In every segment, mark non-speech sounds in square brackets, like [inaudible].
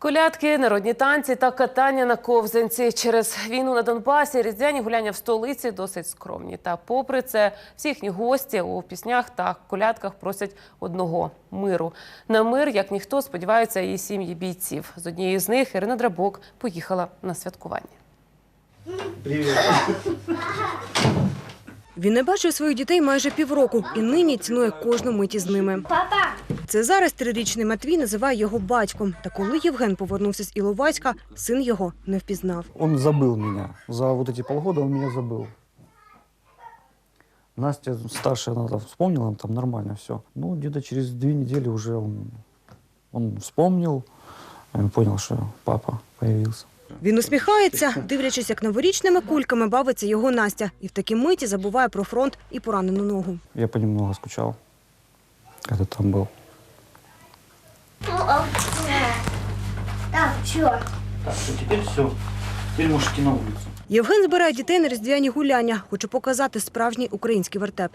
Колядки, народні танці та катання на ковзанці через війну на Донбасі. Різдвяні гуляння в столиці досить скромні. Та попри це, всі їхні гості у піснях та колядках просять одного миру. На мир, як ніхто, сподіваються і сім'ї бійців. З однією з них Ірина Драбок поїхала на святкування. Він не бачив своїх дітей майже півроку і нині цінує кожну мить із ними. Це зараз трирічний Матвій називає його батьком. Та коли Євген повернувся з Іловайська, син його не впізнав. Он забыл меня. За вот эти полгода он меня забыл. Настя старшая, она там вспомнила, там нормально все. Ну, где-то через две недели уже он, он вспомнил, он понял, что папа появился. Він усміхається, дивлячись, як новорічними кульками бавиться його Настя, і в такій миті забуває про фронт і поранену ногу. Я понемногу скучал, когда там был. Так, что? Так, что теперь все. Теперь можешь идти на улицу. Євген збирає дітей на різдвяні гуляння, хоче показати справжній український вертеп.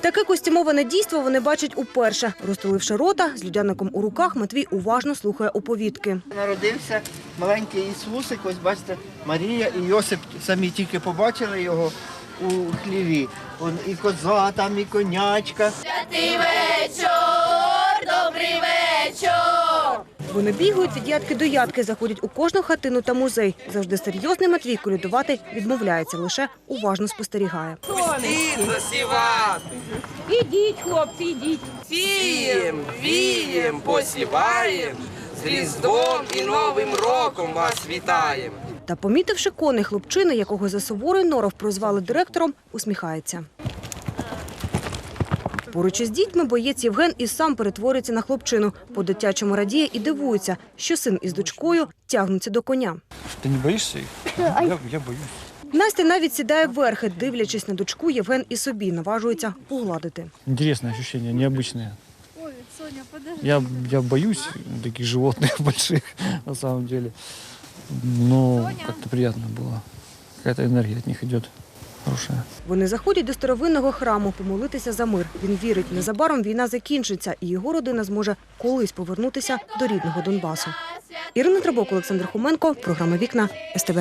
Таке костюмоване дійство вони бачать уперше. Розтуливши рота, з людяником у руках, Матвій уважно слухає оповідки. Народився маленький Ісусик, ось бачите, Марія і Йосип самі тільки побачили його у хліві. Он і коза там, і конячка. Вони бігають від ядки до ядки, заходять у кожну хатину та музей. Завжди серйозний Матвій колядувати відмовляється, лише уважно спостерігає. Пустіть засівати. Ідіть, хлопці, ідіть. Сієм, вієм, посіваєм. З Різдвом і Новим роком вас вітаєм. Та, помітивши коней хлопчини, якого за суворий норов прозвали директором, усміхається. Поруч із дітьми боєць Євген і сам перетворюється на хлопчину. По-дитячому радіє і дивується, що син із дочкою тягнуться до коня. Ты не боишься их? Я, я боюсь. Настя навіть сідає верхи, дивлячись на дочку, Євген і собі наважується погладити. Интересное ощущение, необычное. Ой, Соня, подожди. Я, я боюсь таких животных [laughs] больших, на самом деле. Но как-то приятно было. Какая-то энергия от них идет хорошая. Вони заходять до старовинного храму помолитися за мир. Він вірить, незабаром війна закінчиться, і його родина зможе колись повернутися до рідного Донбасу. Ірина Трабок, Олександр Хоменко, програма Вікна СТБ.